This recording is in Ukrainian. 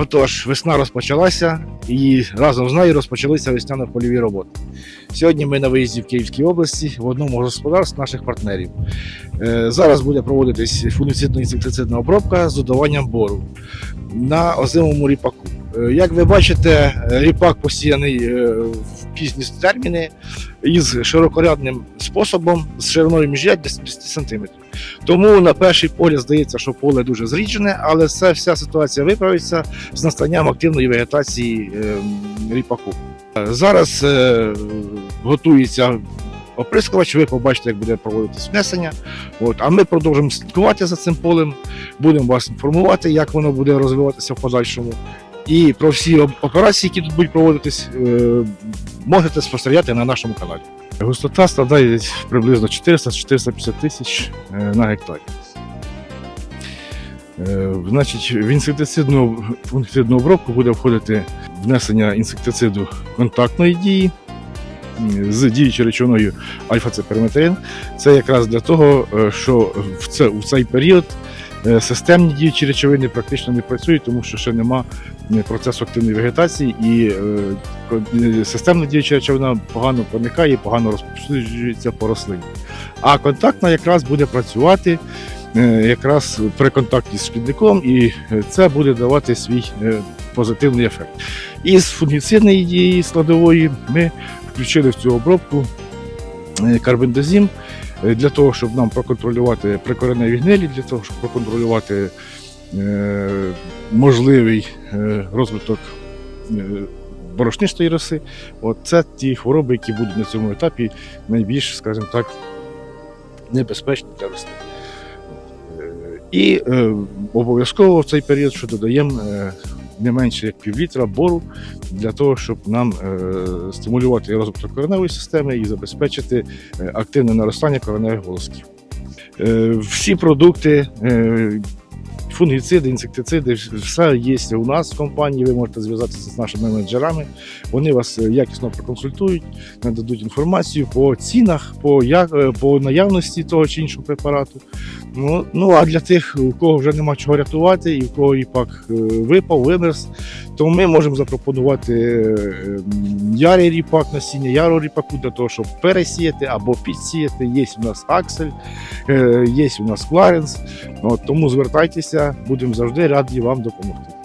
Отож, весна розпочалася і разом з нею розпочалися весняно-польові роботи. Сьогодні ми на виїзді в Київській області в одному з господарств наших партнерів. Е, Зараз буде проводитись фунгіцидно-інсектицидна обробка з додаванням бору на озимому ріпаку. Е, Як ви бачите, ріпак посіяний е, в пізні терміни із широкорядним способом з шириною міжрядь 10 см. Тому на перший погляд здається, що поле дуже зріджене, але це вся ситуація виправиться з настанням активної вегетації е, ріпаку. Е, Зараз е, готується оприскувач, ви побачите, як буде проводитись внесення. От, а ми продовжимо слідкувати за цим полем, будемо вас інформувати, як воно буде розвиватися в подальшому. І про всі операції, які тут будуть проводитись, е, можете спостерігати на нашому каналі. Густота складає приблизно 400-450 тисяч е, на гектарі. Е, Значить, в інсектицидну, фунгіцидну обробку буде входити внесення інсектициду контактної дії з діючою речовиною альфа-цеперметрин. Це якраз для того, е, що в, це, в цей період системні діючі речовини практично не працюють, тому що ще нема процесу активної вегетації і е, е, системна діюча речовина погано проникає, погано розповсюджується по рослині. А контактна якраз буде працювати е, якраз при контакті з шкідником, і е, це буде давати свій позитивний ефект. Із фунгіцидної дії складової ми включили в цю обробку карбендазім е, для того, щоб нам проконтролювати прикореневі гнилі, для того, щоб проконтролювати можливий розвиток борошнистої роси. От це ті хвороби, які будуть на цьому етапі найбільш, скажімо так, небезпечні для рослин. Е, І е, обов'язково в цей період, що додаємо е, не менше як півлітра бору для того, щоб нам е, стимулювати розвиток кореневої системи і забезпечити е, активне наростання кореневих волосків. Е, всі продукти, е, фунгіциди, інсектициди, все є у нас в компанії. Ви можете зв'язатися з нашими менеджерами. Вони вас е, якісно проконсультують, нададуть інформацію по цінах, по, як, е, по наявності того чи іншого препарату. Ну, ну а для тих, у кого вже нема чого рятувати, і у кого ріпак е, випав, вимерз, то ми можемо запропонувати е, ярий ріпак, насіння яру ріпаку для того, щоб пересіяти або підсіяти. Є у нас аксель, е, є у нас кларенс. Тому звертайтеся, будемо завжди раді вам допомогти.